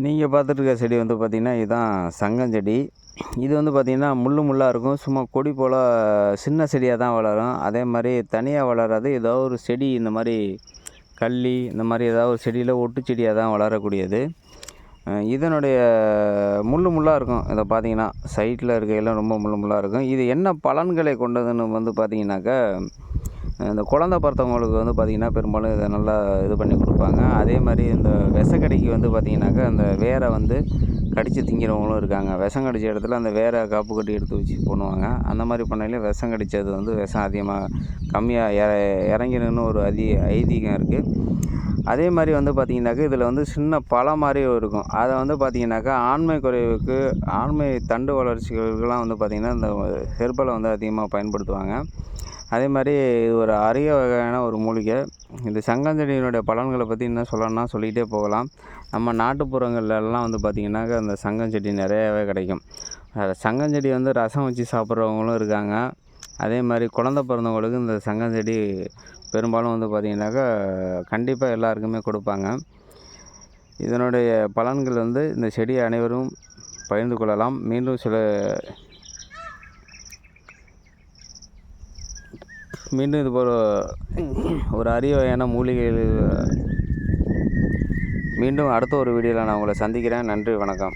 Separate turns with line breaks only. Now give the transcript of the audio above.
நீங்கள் பார்த்துட்ருக்க செடி வந்து பார்த்திங்கன்னா இதுதான் சங்கஞ்செடி இது வந்து பார்த்திங்கன்னா முள் முள்ளாக இருக்கும். சும்மா கொடி போல் சின்ன செடியாக தான் வளரும். அதே மாதிரி தனியாக வளராது. ஏதோ ஒரு செடி இந்த மாதிரி கள்ளி இந்த மாதிரி ஏதாவது ஒரு செடியில் ஒட்டு செடியாக தான் வளரக்கூடியது. இதனுடைய முள் முள்ளாக இருக்கும். இதை பார்த்தீங்கன்னா சைட்டில் இருக்கையெல்லாம் ரொம்ப முள் முள்ளாக இருக்கும். இது என்ன பலன்களை கொண்டதுன்னு வந்து பார்த்திங்கனாக்கா இந்த குழந்த பிறத்தவங்களுக்கு வந்து பார்த்திங்கன்னா பெரும்பாலும் இதை நல்லா இது பண்ணி கொடுப்பாங்க. அதே மாதிரி இந்த விசக்கடிக்கு வந்து பார்த்திங்கனாக்கா அந்த வேரை வந்து கடித்து திங்கிறவங்களும் இருக்காங்க. விஷம் கடித்த இடத்துல அந்த வேரை காப்பு கட்டி எடுத்து வச்சு பண்ணுவாங்க அந்த மாதிரி பண்ணையிலே விஷம் கடித்தது வந்து விஷம் அதிகமாக கம்மியாக இற இறங்கிருன்னு ஒரு அதி ஐதீகம் இருக்குது அதே மாதிரி வந்து பார்த்திங்கனாக்கா இதில் வந்து சின்ன பழம் மாதிரி இருக்கும். அதை வந்து பார்த்திங்கனாக்கா ஆண்மை குறைவுக்கு ஆண்மை தண்டு வளர்ச்சிகளுக்கெல்லாம் வந்து பார்த்திங்கன்னா இந்த ஹெர்பலை வந்து அதிகமாக பயன்படுத்துவாங்க. அதே மாதிரி இது ஒரு அரிய வகையான ஒரு மூலிகை. இந்த சங்கஞ்செடியினுடைய பலன்களை பற்றி என்ன சொல்லணும்னா சொல்லிகிட்டே போகலாம். நம்ம நாட்டுப்புறங்கள்லாம் வந்து பார்த்திங்கனாக்கா அந்த சங்கஞ்செடி நிறையாவே கிடைக்கும். சங்கஞ்செடி வந்து ரசம் வச்சு சாப்பிட்றவங்களும் இருக்காங்க. அதே மாதிரி குழந்த பிறந்தவங்களுக்கு இந்த சங்கஞ்செடி பெரும்பாலும் வந்து பார்த்திங்கனாக்கா கண்டிப்பாக எல்லாருக்குமே கொடுப்பாங்க. இதனுடைய பலன்கள் வந்து இந்த செடியை அனைவரும் பகிர்ந்து கொள்ளலாம். மீண்டும் சில மீண்டும் இது போல் ஒரு அரிய வகையான மூலிகைகள் மீண்டும் அடுத்த ஒரு வீடியோவில் நான் உங்களை சந்திக்கிறேன். நன்றி வணக்கம்.